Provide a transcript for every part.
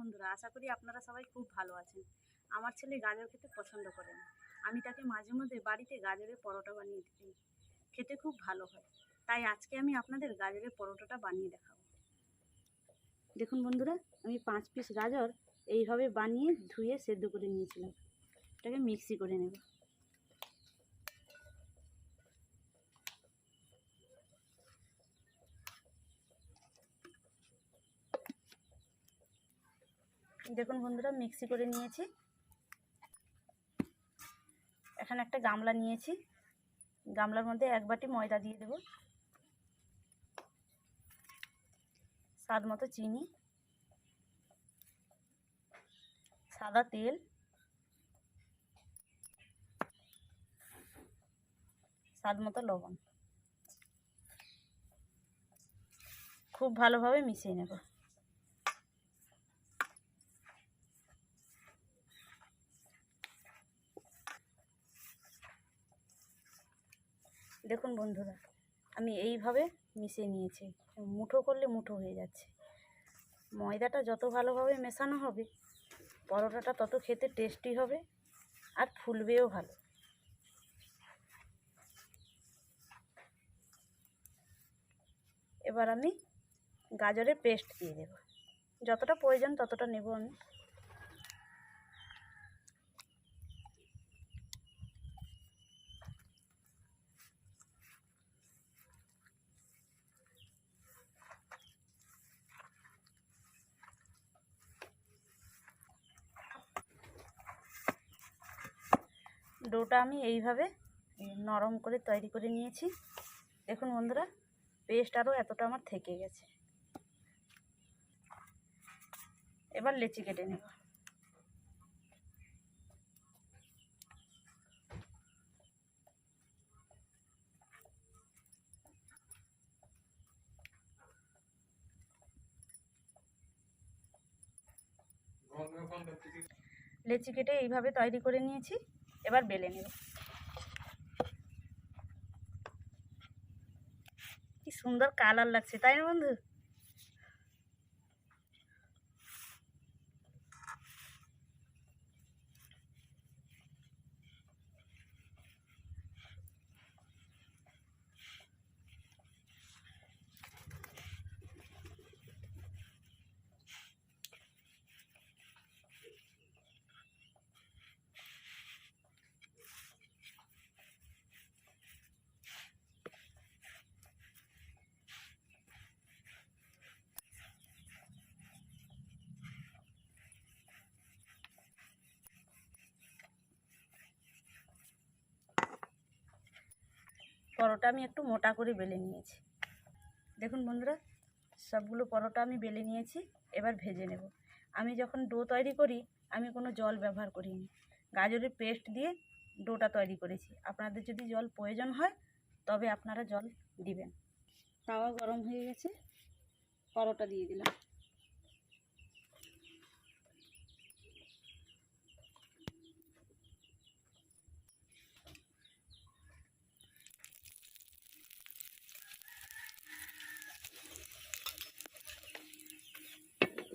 বন্ধুরা, আশা করি আপনারা সবাই খুব ভালো আছেন। আমার ছেলে গাজর খেতে পছন্দ করেন আমি তাকে মাঝে মধ্যে বাড়িতে গাজরের পরোটা বানিয়ে দিই। খেতে খুব ভালো হয়। তাই আজকে আমি আপনাদের গাজরের পরোটাটা বানিয়ে দেখাবো। দেখুন বন্ধুরা, আমি পাঁচ পিস গাজর এইভাবে বানিয়ে ধুয়ে সেদ্ধ করে নিয়েছিলাম। এটাকে মিক্সি করে নেব। দেখুন বন্ধুরা, মিক্সি করে নিয়েছি। এখানে একটা গামলা নিয়েছি। গামলার মধ্যে এক বাটি ময়দা দিয়ে দেব। স্বাদ মতো চিনি। সাদা তেল। স্বাদ মতো লবণ। খুব ভালোভাবে মিশিয়ে নেব। দেখুন বন্ধুরা, আমি এইভাবে মিশিয়ে নিয়েছি। মুঠো করলে মুঠো হয়ে যাচ্ছে। ময়দাটা যত ভালোভাবে মেশানো হবে, পরোটাটা তত খেতে টেস্টি হবে আর ফুলবেও ভালো। এবার আমি গাজরের পেস্ট দিয়ে দেব। যতটা প্রয়োজন ততটা নেব আমি। ডোটা আমি এইভাবে নরম করে তৈরি করে নিয়েছি। দেখুন বন্ধুরা, পেস্ট আরও এতটা আমার থেকে গেছে। এবার লেচি কেটে নেব। লেচি কেটে এইভাবে তৈরি করে নিয়েছি। এবার বেলে নেব। কি সুন্দর কালার লাগছে তাই না বন্ধু? পরোটা আমি একটু মোটা করে বেলে নিয়েছি। দেখুন বন্ধুরা, সবগুলো পরোটা আমি বেলে নিয়েছি, এবার ভেজে নেব। আমি যখন ডো তৈরি করি, আমি কোনো জল ব্যবহার করিনি। গাজরের পেস্ট দিয়ে ডোটা তৈরি করেছি। আপনাদের যদি জল প্রয়োজন হয়, তবে আপনারা জল দিবেন। তাওয়া গরম হয়ে গেছে, পরোটা দিয়ে দিলাম।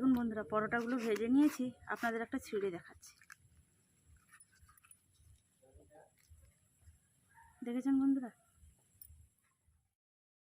দেখুন বন্ধুরা পরোটাগুলো ভেজে নিয়েছি আপনাদের একটা ছিঁড়ে দেখাচ্ছি। দেখেছেন বন্ধুরা?